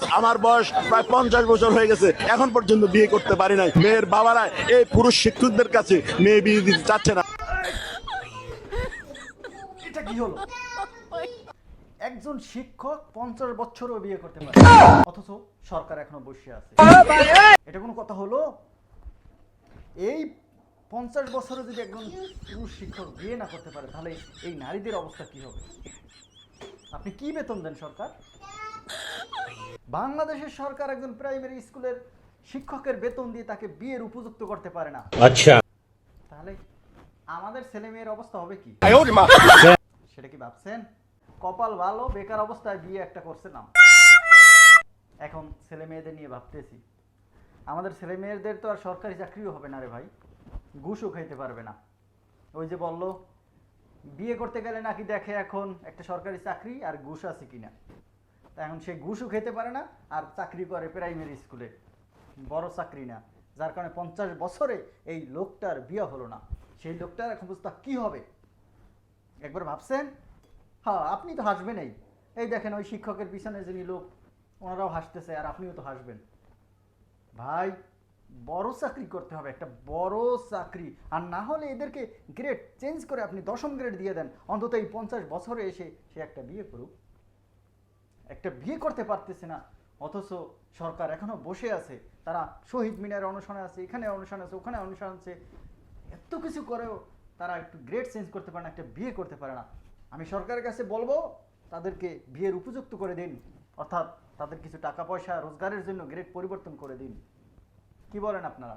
আমার বয়স প্রায় পঞ্চাশ বছর হয়ে গেছে। এখন পর্যন্ত বিয়ে করতে পারি নাই। মেয়ের বাবারা এই পুরুষ শিক্ষকদের কাছে মেয়ে বিয়ে দিতে চাচ্ছে না। এটা কি হলো? একজন শিক্ষক পঞ্চাশ বছরও বিয়ে করতে পারে। অথচ সরকার এখনও বসে আছে। এটা কোনো কথা হলো? এই পঞ্চাশ বছরে যদি একজন পুরুষ শিক্ষক বিয়ে না করতে পারে, তাহলে এই নারীদের অবস্থা কি হবে? আপনি কি বেতন দেন সরকার? বাংলাদেশের সরকার একজন প্রাইমারি স্কুলের শিক্ষকের বেতন দিয়ে তাকে বিয়ের উপযুক্ত করতে পারে না। আচ্ছা। তাহলে আমাদের ছেলে মেয়ের অবস্থা হবে কি? সেটা কি ভাবছেন? কপাল ভালো বেকার অবস্থায় বিয়ে একটা করছিলাম এখন ছেলে মেয়েদের নিয়ে ভাবতেছি। আমাদের ছেলে মেয়েদের তো আর সরকারি চাকরিও হবে না রে ভাই। ঘুষও খাইতে পারবে না। ওই যে বলল বিয়ে করতে গেলে নাকি দেখে এখন একটা সরকারি চাকরি আর ঘুষ আছে কিনা। এখন সে ঘুষও খেতে পারে না আর চাকরি করে প্রাইমারি স্কুলে বড় চাকরি না। যার কারণে পঞ্চাশ বছরে এই লোকটার বিয়ে হলো না। সেই লোকটার এখন অবস্থা কি হবে? একবার ভাবছেন? হ্যাঁ আপনি তো হাসবেনই। এই দেখেন ওই শিক্ষকের পিছনে যিনি লোক, ওনারাও হাসতেছে আর আপনিও তো হাসবেন। ভাই, বড় চাকরি করতে হবে, একটা বড় চাকরি। আর না হলে এদেরকে গ্রেড চেঞ্জ করে আপনি দশম গ্রেড দিয়ে দেন। অন্তত এই পঞ্চাশ বছরে এসে সে একটা বিয়ে করুক। একটা বিয়ে করতে পারতেছে না। অথচ সরকার এখনও বসে আছে। তারা শহীদ মিনার অনুষ্ঠানে আছে, এখানে অনুষ্ঠান আছে, ওখানে অনুষ্ঠান আছে। এত কিছু করেও তারা একটু গ্রেড চেঞ্জ করতে পারে না, একটা বিয়ে করতে পারে না। আমি সরকারের কাছে বলব, তাদেরকে বিয়ের উপযুক্ত করে দিন। অর্থাৎ তাদের কিছু টাকা পয়সা রোজগারের জন্য গ্রেড পরিবর্তন করে দিন। কি বলেন আপনারা?